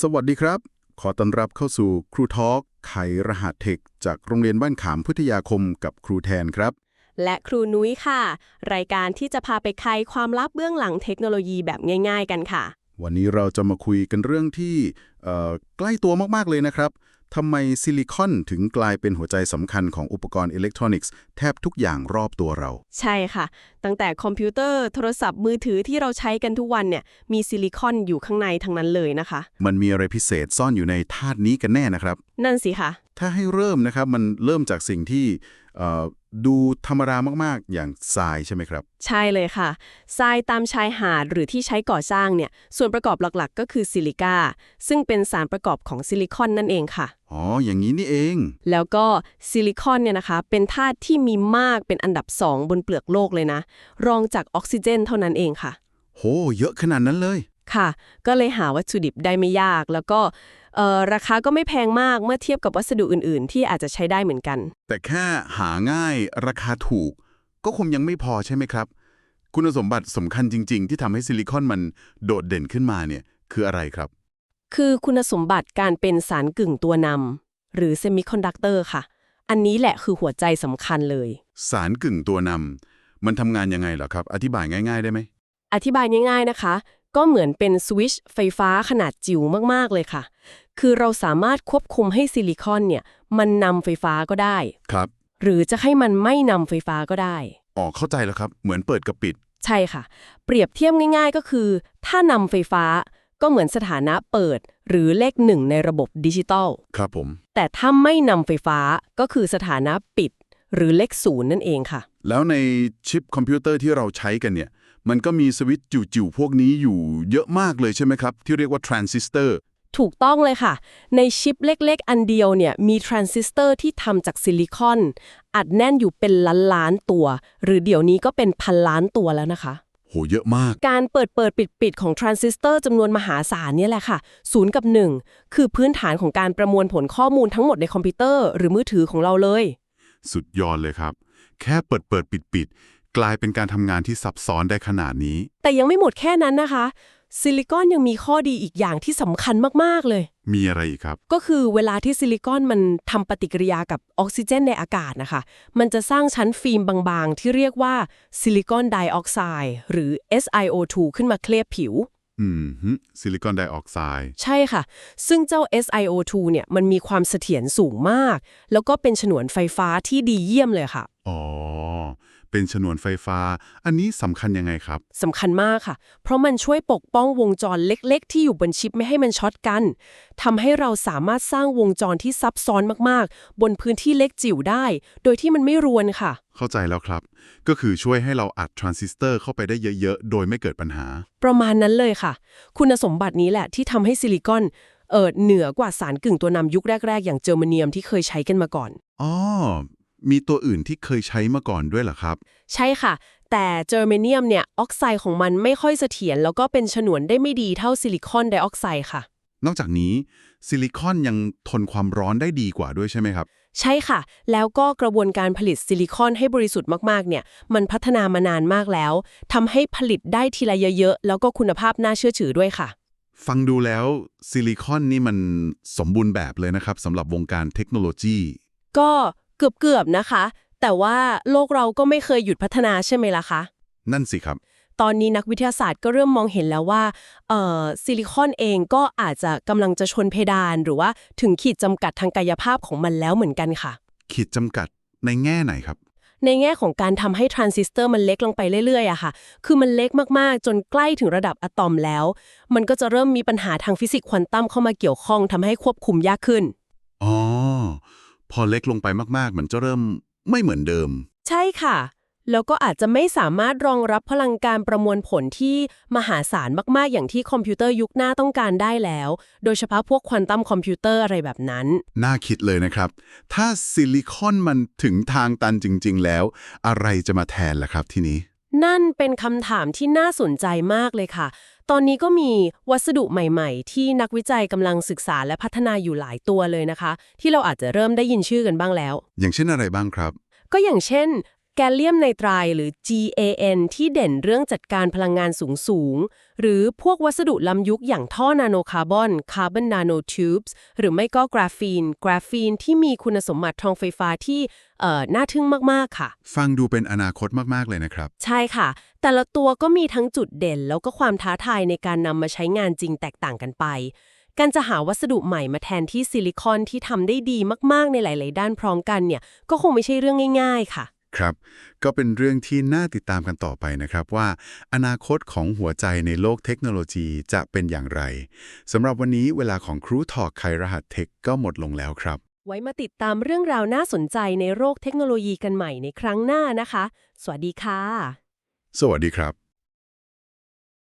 สวัสดีครับ ขอต้อนรับเข้าสู่ครูทอล์กไขรหัสเทค จากโรงเรียนบ้านขามพิทยาคมกับครูแทนครับ และครูนุ้ยค่ะ รายการที่จะพาไปไขความลับเบื้องหลังเทคโนโลยีแบบง่าย ๆ กันค่ะ วันนี้เราจะมาคุยกันเรื่องที่เอ่อใกล้ตัวมากๆเลยนะครับ ทำไมซิลิคอนถึงกลายเป็นหัวใจสำคัญของอุปกรณ์อิเล็กทรอนิกส์แทบทุกอย่างรอบตัวเรา ใช่ค่ะ ตั้งแต่คอมพิวเตอร์โทรศัพท์มือถือที่เราใช้กันทุกวันเนี่ยมีซิลิคอนอยู่ข้างในทั้งนั้นเลยนะคะ มันมีอะไรพิเศษซ่อนอยู่ในธาตุนี้กันแน่นะครับ นั่นสิค่ะ ถ้าให้เริ่มนะครับมันเริ่มจากสิ่งที่เอ่อ ดูธรรมดามากๆ อย่างทรายใช่ไหมครับ ใช่เลยค่ะ ทรายตามชายหาดหรือที่ใช้ก่อสร้างเนี่ย ส่วนประกอบหลักๆ ก็คือซิลิก้าซึ่งเป็นสารประกอบของซิลิคอนนั่นเองค่ะ อ๋อ อย่างนี้นี่เอง แล้วก็ซิลิคอนเนี่ยนะคะ เป็นธาตุที่มีมากเป็นอันดับ2บนเปลือกโลกเลยนะ รองจากออกซิเจนเท่านั้นเองค่ะ โห เยอะขนาดนั้นเลย ค่ะ ก็เลยหาวัตถุดิบได้ไม่ยาก แล้วก็เอ่อราคาก็ไม่แพงมากเมื่อเทียบกับวัสดุอื่น ๆ ที่อาจจะใช้ได้เหมือนกัน แต่แค่หาง่ายราคาถูก ก็คงยังไม่พอใช่ไหมครับ คุณสมบัติสำคัญจริง ๆ ที่ทำให้ซิลิคอนมันโดดเด่นขึ้นมาเนี่ยคืออะไรครับ คือคุณสมบัติการเป็นสารกึ่งตัวนำหรือเซมิคอนดักเตอร์ค่ะ อันนี้แหละคือหัวใจสำคัญเลย สารกึ่งตัวนำมันทำงานยังไงเหรอครับ อธิบายง่าย ๆ ได้ไหมอธิบายง่าย ๆนะคะ ก็เหมือนเป็นสวิตช์ไฟฟ้าขนาดจิ๋วมากๆเลยค่ะ คือเราสามารถควบคุมให้ซิลิคอนเนี่ย มันนำไฟฟ้าก็ได้ ครับ หรือจะให้มันไม่นำไฟฟ้าก็ได้ อ๋อ เข้าใจแล้วครับ เหมือนเปิดกับปิด ใช่ค่ะ เปรียบเทียบง่าย ๆ ก็คือ ถ้านำไฟฟ้าก็เหมือนสถานะเปิด หรือเลขหนึ่งในระบบดิจิตอล ครับผม แต่ถ้าไม่นำไฟฟ้าก็คือสถานะปิด หรือเลขศูนย์นั่นเองค่ะ แล้วในชิปคอมพิวเตอร์ที่เราใช้กันเนี่ย มันก็มีสวิตช์จิ๋วๆพวกนี้อยู่เยอะมากเลยใช่ไหมครับ ที่เรียกว่าทรานซิสเตอร์ถูกต้องเลยค่ะ ในชิปเล็กๆ อันเดียวเนี่ยมีทรานซิสเตอร์ที่ทำจากซิลิคอน อัดแน่นอยู่เป็นล้านล้านๆตัว หรือเดี๋ยวนี้ก็เป็นพันล้านตัวแล้วนะคะโหเยอะมาก การเปิดเปิดปิดปิดของทรานซิสเตอร์จำนวนมหาศาลเนี่ยแหละค่ะศูนย์กับ 1 คือพื้นฐานของการประมวลผลข้อมูลทั้งหมดในคอมพิวเตอร์ หรือมือถือของเราเลย สุดยอดเลยครับ แค่เปิดเปิดปิดปิด กลายเป็นการทำงานที่ซับซ้อนได้ขนาดนี้ แต่ยังไม่หมดแค่นั้นนะคะ ซิลิคอนยังมีข้อดีอีกอย่างที่สำคัญมาก ๆ เลย มีอะไรอีกครับ ก็คือเวลาที่ซิลิคอนมันทำปฏิกิริยากับออกซิเจนในอากาศนะคะ มันจะสร้างชั้นฟิล์มบาง ๆ ที่เรียกว่าซิลิคอนไดออกไซด์หรือ SiO2 ขึ้นมาเคลือบผิว อืมฮึซิลิคอนไดออกไซด์ ใช่ค่ะ ซึ่งเจ้า SiO2 เนี่ยมันมีความเสถียรสูงมาก แล้วก็เป็นฉนวนไฟฟ้าที่ดีเยี่ยมเลยค่ะ อ๋อ เป็นฉนวนไฟฟ้า อันนี้สำคัญยังไงครับ สำคัญมากค่ะ เพราะมันช่วยปกป้องวงจรเล็กๆ ที่อยู่บนชิปไม่ให้มันช็อตกัน ทำให้เราสามารถสร้างวงจรที่ซับซ้อนมากๆ บนพื้นที่เล็กจิ๋วได้ โดยที่มันไม่รวนค่ะ เข้าใจแล้วครับ ก็คือช่วยให้เราอัดทรานซิสเตอร์เข้าไปได้เยอะๆ โดยไม่เกิดปัญหา ประมาณนั้นเลยค่ะ คุณสมบัตินี้แหละที่ทำให้ซิลิคอนเอิดเหนือกว่าสารกึ่งตัวนำยุคแรก ๆ อย่างเจอร์มาเนียมที่เคยใช้กันมาก่อน อ๋อ มีตัวอื่นที่เคยใช้มาก่อนด้วยเหรอครับ ใช่ค่ะ แต่เจอร์มาเนียมเนี่ย ออกไซด์ของมันไม่ค่อยเสถียรแล้วก็เป็นฉนวนได้ไม่ดีเท่าซิลิคอนไดออกไซด์ค่ะ นอกจากนี้ซิลิคอนยังทนความร้อนได้ดีกว่าด้วยใช่ไหมครับ ใช่ค่ะ แล้วก็กระบวนการผลิตซิลิคอนให้บริสุทธิ์มากๆเนี่ย มันพัฒนามานานมากแล้วทำให้ผลิตได้ทีละเยอะๆแล้วก็คุณภาพน่าเชื่อถือด้วยค่ะฟังดูแล้วซิลิคอนนี่มันสมบูรณ์แบบเลยนะครับสำหรับวงการเทคโนโลยี ก็ เกือบๆนะคะ แต่ว่าโลกเราก็ไม่เคยหยุดพัฒนาใช่ไหมล่ะคะ นั่นสิครับ ตอนนี้นักวิทยาศาสตร์ก็เริ่มมองเห็นแล้วว่าเอ่อซิลิคอนเองก็อาจจะกำลังจะชนเพดานหรือว่าถึงขีดจำกัดทางกายภาพของมันแล้วเหมือนกันค่ะ ขีดจำกัดในแง่ไหนครับ ในแง่ของการทำให้ทรานซิสเตอร์มันเล็กลงไปเรื่อยๆอะค่ะ คือมันเล็กมากๆ จนใกล้ถึงระดับอะตอมแล้ว มันก็จะเริ่มมีปัญหาทางฟิสิกส์ควอนตัมเข้ามาเกี่ยวข้องทำให้ควบคุมยากขึ้นอ๋อ พอเล็กลงไปมากๆ มันจะเริ่มไม่เหมือนเดิม ใช่ค่ะ แล้วก็อาจจะไม่สามารถรองรับพลังการประมวลผลที่มหาศาลมากๆ อย่างที่คอมพิวเตอร์ยุคหน้าต้องการได้แล้ว โดยเฉพาะพวกควอนตัมคอมพิวเตอร์อะไรแบบนั้น น่าคิดเลยนะครับ ถ้าซิลิคอนมันถึงทางตันจริง ๆ แล้ว อะไรจะมาแทนล่ะครับทีนี้ นั่นเป็นคำถามที่น่าสนใจมากเลยค่ะ ตอนนี้ก็มีวัสดุใหม่ๆ ที่นักวิจัยกำลังศึกษาและพัฒนาอยู่หลายตัวเลยนะคะ ที่เราอาจจะเริ่มได้ยินชื่อกันบ้างแล้ว อย่างเช่นอะไรบ้างครับ ก็อย่างเช่น แกลเลียมไนไตรหรือ GAN ที่เด่นเรื่องจัดการพลังงานสูงสูงๆหรือพวกวัสดุล้ำยุคอย่างท่อนาโนคาร์บอนคาร์บอนนาโนทูบส์หรือไม่ก็กราฟีน กราฟีนที่มีคุณสมบัติทางไฟฟ้าที่เอ่อน่าทึ่งมากๆค่ะ ฟังดูเป็นอนาคตมากๆเลยนะครับ ใช่ค่ะ แต่ละตัวก็มีทั้งจุดเด่น แล้วก็ความท้าทายในการนำมาใช้งานจริงแตกต่างกันไปการจะหาวัสดุใหม่มาแทนที่ซิลิคอนที่ทำได้ดีมาก ๆ ในหลาย ๆ ด้านพร้อมกันเนี่ย ก็คงไม่ใช่เรื่องง่าย ๆ ค่ะ ครับ ก็เป็นเรื่องที่น่าติดตามกันต่อไปนะครับว่า อนาคตของหัวใจในโลกเทคโนโลยีจะเป็นอย่างไรสำหรับวันนี้เวลาของครูทอ k ไขรหัสเทคก็หมดลงแล้วครับ ไว้มาติดตามเรื่องราวน่าสนใจในโลกเทคโนโลยีกันใหม่ในครั้งหน้านะคะ สวัสดีค่ะ สวัสดีครับ